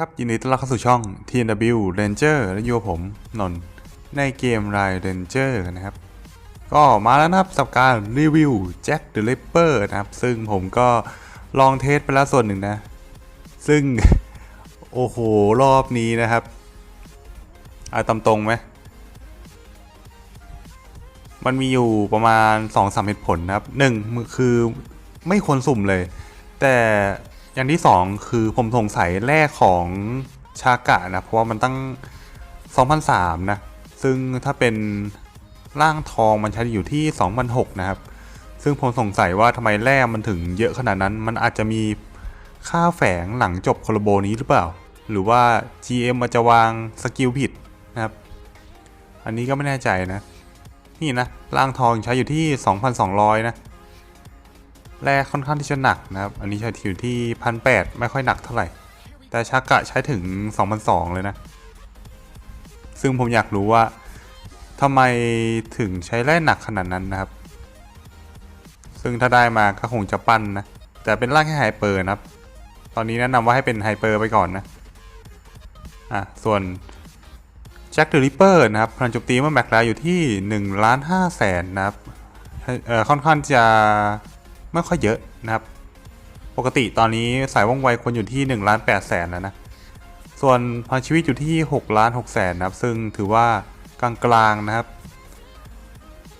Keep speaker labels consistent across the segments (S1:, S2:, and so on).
S1: ครับยินดีต้อนรับเข้าสู่ช่อง TNW Ranger และอยู่กับผมนนท์ในเกม r i Ranger นะครับ ก็มาแล้วนะครับสับการรีวิว Jack the Ripper นะครับ ซึ่งผมก็ลองเทสไปแล้วส่วนหนึ่งนะ ซึ่ง โอ้โห รอบนี้นะครับเอาตามตรงไหม มันมีอยู่ประมาณ2อสามเหตุผลนะครับหนึ่งคือไม่ควรสุ่มเลย แต่ อย่างที่สองคือผมสงสัยแรกของชากะนะ เพราะว่ามันตั้ง 2003 นะ ซึ่งถ้าเป็นร่างทองมันใช้อยู่ที่ 2006 นะครับ ซึ่งผมสงสัยว่าทำไมแร่มันถึงเยอะขนาดนั้น มันอาจจะมีค่าแฝงหลังจบคอลโบนี้หรือเปล่า หรือว่า GM อาจจะวางสกิลผิดนะครับ อันนี้ก็ไม่แน่ใจนะ นี่นะร่างทองใช้อยู่ที่ 2,200 นะ แร่ค่อนข้างที่จะหนักนะครับ อันนี้ใช้อยู่ที่1,800ไม่ค่อยหนักเท่าไหร่ แต่ชากะใช้ถึง2,200เลยนะ ซึ่งผมอยากรู้ว่าทำไมถึงใช้แร่หนักขนาดนั้นนะครับ ซึ่งถ้าได้มาก็คงจะปั้นนะ แต่เป็นร่างแค่ไฮเปอร์นะครับ ตอนนี้แนะนำว่าให้เป็นไฮเปอร์ไปก่อนนะ อะ ส่วนแจ็คเดอะริปเปอร์นะครับพลังโจมตีเมื่อแม็กแล้วอยู่ที่1ล้าน5แสนนะครับค่อนข้างจะ ไม่ค่อยเยอะนะครับ ปกติตอนนี้สายว่องไวควรอยู่ที่1ล้าน8แสนแล้วนะ ส่วนพลังชีวิตอยู่ที่6ล้าน6แสนนะครับ ซึ่งถือว่ากลางๆนะครับ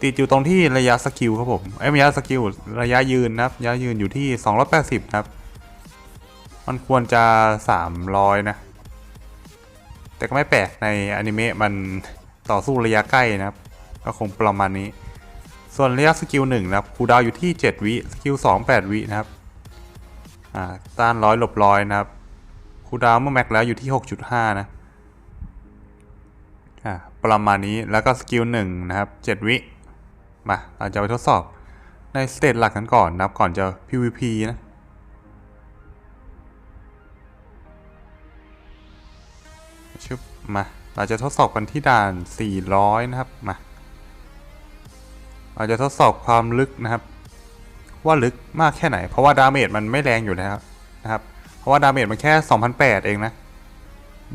S1: ติดอยู่ตรงที่ระยะสกิลครับผมไอ้ยระยะสกิลระยะยืนนะครับระยะยืนอยู่ที่ 280นะครับ มันควรจะ 300 นะ แต่ก็ไม่แปลกในอนิเมะมันต่อสู้ระยะใกล้นะครับ ก็คงประมาณนี้ ส่วนระยะสกิลหนึ่งนะครับคูดาวอยู่ที่ 7 วิสกิล2 8 วินะครับอ่าต้านร้อยหลบร้อยนะครับคูดาวเมื่อแม็กแล้วอยู่ที่ 6.5 นะอ่าประมาณนี้แล้วก็สกิลหนึ่งนะครับ 7 วิมาเราจะไปทดสอบในสเตจหลักกันก่อนนะครับก่อนจะ PVP นะชึบมาเราจะทดสอบกันที่ด่าน 400 นะครับมา เราจะทดสอบความลึกนะครับ ว่าลึกมากแค่ไหน เพราะว่าดาเมจมันไม่แรงอยู่แล้วนะครับ เพราะว่าดาเมจมันแค่2,800เองนะ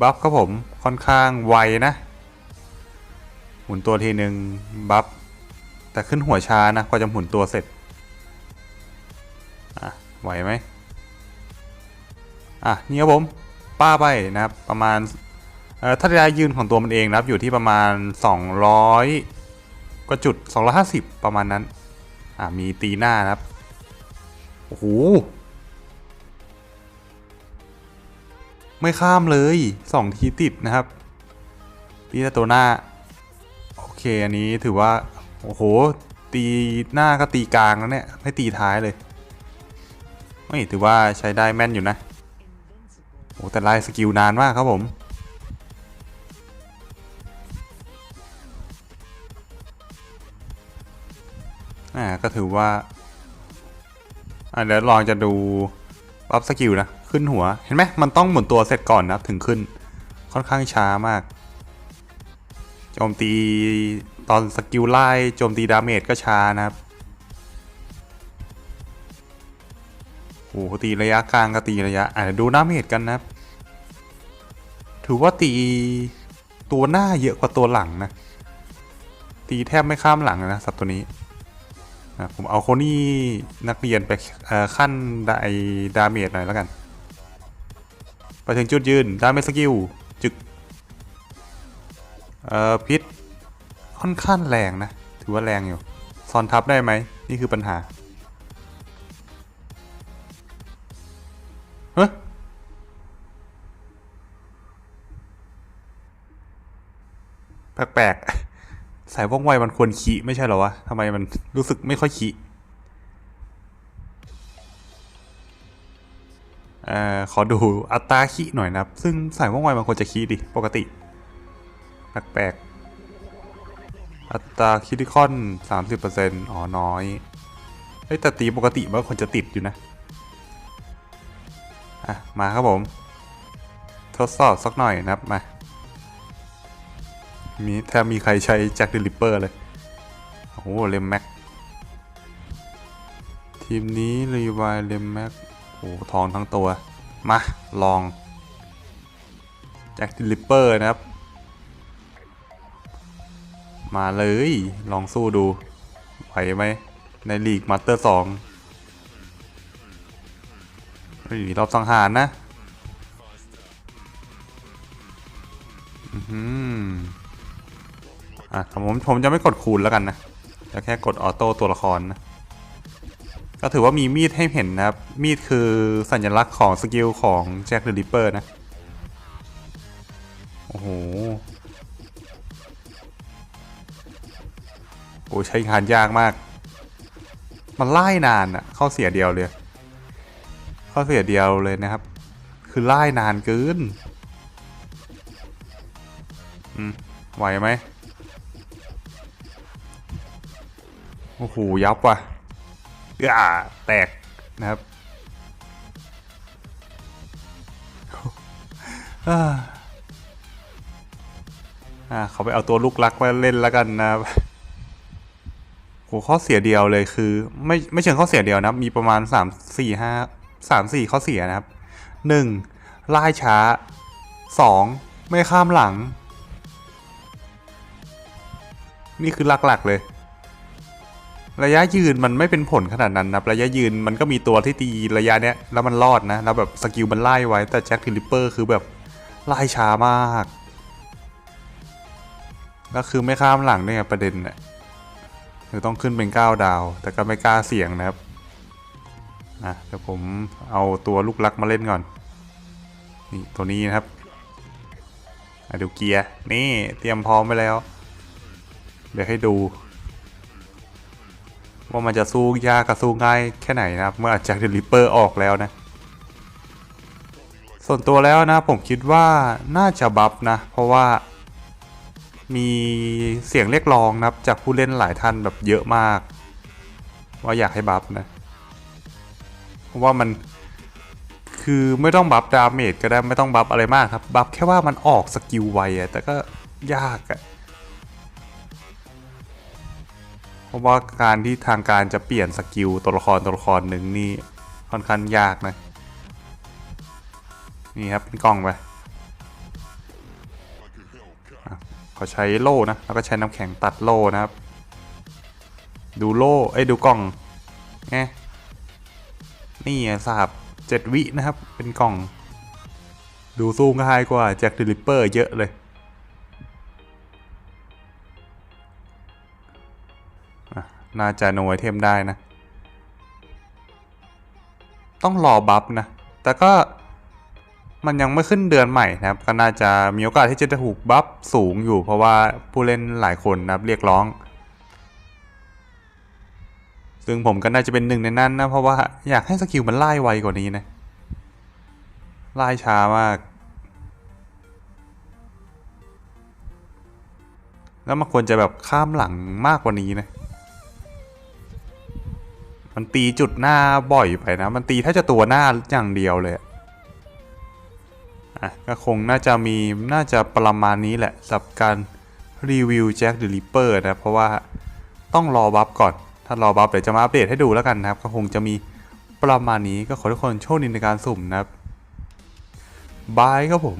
S1: บัฟครับผมค่อนข้างไวนะ หมุนตัวทีหนึ่งบัฟแต่ขึ้นหัวช้านะกว่าจะหมุนตัวเสร็จอะไหวไหมอะนี่ครับผมป้าไปนะครับประมาณเออถ้าระยะยืนของตัวมันเองนะครับอยู่ที่ประมาณ 200 กว่าจุด 250 ประมาณนั้น อ่า มีตีหน้านะครับ โอ้โห ไม่ข้ามเลย 2 ทีติดนะครับ ตีแต่ตัวหน้า โอเค อันนี้ถือว่า โอ้โห ตีหน้าก็ตีกลางแล้วเนี่ย ไม่ตีท้ายเลย ไม่ถือว่าใช้ได้แม่นอยู่นะ โอ้แต่ไล่สกิลนานมากครับผม อ่าก็ถือว่าอ่าเดี๋ยวลองจะดูบัฟสกิลนะขึ้นหัวเห็นไหมมันต้องหมุนตัวเสร็จก่อนนะถึงขึ้นค่อนข้างช้ามากโจมตีตอนสกิลไล่โจมตีดาเมจก็ช้านะครับโอ้โหตีระยะกลางก็ตีระยะอ่าดูดาเมจกันนะครับ ถือว่าตีตัวหน้าเยอะกว่าตัวหลังนะ ตีแทบไม่ข้ามหลังนะสัตว์ตัวนี้ ผมเอาโคนี่นักเรียนไปขั้นไดดาเมจหน่อยแล้วกัน ไปถึงจุดยืนดาเมจสกิลจึก เอ่อ พิษค่อนข้างแรงนะ ถือว่าแรงอยู่ซ้อนทับได้ไหม นี่คือปัญหา เฮ้ยแปลกๆ สายว่องไวมันควรขี่ไม่ใช่เหรอวะทำไมมันรู้สึกไม่ค่อยขี่เอ่อขอดูอัตราขี่หน่อยนะครับ ซึ่งสายว่องไวมันควรจะขี่ดิ ปกติ แปลกๆ อัตราคิดิคอน 30%อ๋อ น้อยเฮ้ยแต่ตีปกติมันควรจะติดอยู่นะ อะ มาครับผม ทดสอบสักหน่อยนะครับ มา มีแทบมีใครใช้แจ็คเดลิปเปอร์เลย โอ้โหเลมแม็ก ทีมนี้รีวายเลมแม็ก โอ้ทองทั้งตัว มา ลอง แจ็คลิปเปอร์นะครับ มาเลย ลองสู้ดู ไหวไหม ในลีกมาสเตอร์สองเฮ้ยรอบสังหารนะ อือหือ อะผมผมจะไม่กดคูณแล้วกันนะจะแค่กดออโต้ตัวละครนะก็ถือว่ามีมีดให้เห็นนะครับ มีดคือสัญลักษณ์ของสกิลของแจ็คเดอะริปเปอร์นะ โอ้โหโอ้ใช้งานยากมาก มันไล่นานอะเข้าเสียเดียวเลย เข้าเสียเดียวเลยนะครับ คือไล่นานเกิน อืม ไหวไหม โอ้โหยับว่ะอ่าแตกนะครับอ่าอ่าเขาไปเอาตัวลูกรักมาเล่นแล้วกันนะครับโหข้อเสียเดียวเลยคือ ไม่ไม่เชิงข้อเสียเดียวนะมีประมาณสามสี่ห้าสามสี่ข้อเสียนะครับหนึ่งล่าช้าสองไม่ข้ามหลัง นี่คือหลักๆเลย ระยะยืนมันไม่เป็นผลขนาดนั้นนะระยะยืนมันก็มีตัวที่ตีระยะเนี้ยแล้วมันรอดนะแล้วแบบสกิลมันไล่ไว้แต่แจ็คทิลิปเปอร์คือแบบไล่ช้ามากแล้วคือไม่ข้ามหลังเนี่ยประเด็นน่ะคือต้องขึ้นเป็น9ดาว แต่ก็ไม่กล้าเสี่ยงนะครับนะเดี๋ยวผมเอาตัวลูกลักมาเล่นก่อนนี่ตัวนี้นะครับอะดูเกียร์นี่เตรียมพร้อมไปแล้ว เดี๋ยวให้ดู ว่ามันจะสู้ยากกับสู้ง่ายแค่ไหนนะครับ เมื่อจ็คเดลิเปอร์ออกแล้วนะ ส่วนตัวแล้วนะผมคิดว่าน่าจะบัฟนะ เพราะว่ามีเสียงเรียกร้องนะครับจากผู้เล่นหลายท่านแบบเยอะมาก ว่าอยากให้บัฟนะ เพราะว่ามันคือไม่ต้องบัฟดาเมจก็ได้ไม่ต้องบัฟอะไรมากครับ บัฟแค่ว่ามันออกสกิลไวอะแต่ก็ยากอะ ราะว่าการที่ทางการจะเปลี่ยนสกิลตัวละครตัวละครหนึ่งนี่ค่อนข้างยากนะ นี่ครับเป็นกล้องไปเขาใช้โล่นะ แล้วก็ใช้น้ำแข็งตัดโล่นะครับ ดูโล่ เอ้ยดูกล้องไงนี่สาบเจ็ดวินะครับ เป็นกล้อง ดูสู้ง่ายกว่าแจ็คเดลิปเปอร์เยอะเลย น่าจะโนไอเทมได้นะ ต้องรอบัฟนะ แต่ก็มันยังไม่ขึ้นเดือนใหม่นะครับ ก็น่าจะมีโอกาสที่จะถูกบัฟสูงอยู่ เพราะว่าผู้เล่นหลายคนนะครับเรียกร้อง ซึ่งผมก็น่าจะเป็นหนึ่งในนั้นนะ เพราะว่าอยากให้สกิลมันไล่ไวกว่านี้นะ ไล่ช้ามาก แล้วมันควรจะแบบข้ามหลังมากกว่านี้นะ มันตีจุดหน้าบ่อยไปนะ มันตีถ้าจะตัวหน้าอย่างเดียวเลยอะอะก็คงน่าจะมีน่าจะประมาณนี้แหละสำหรับการรีวิวแจ็คเดอะริปเปอร์นะ เพราะว่าต้องรอบัฟก่อน ถ้ารอบัฟเดี๋ยวจะมาอัปเดตให้ดูแล้วกันนะครับ ก็คงจะมีประมาณนี้ก็ขอทุกคนโชคดีในการสุ่มนะครับบายครับผม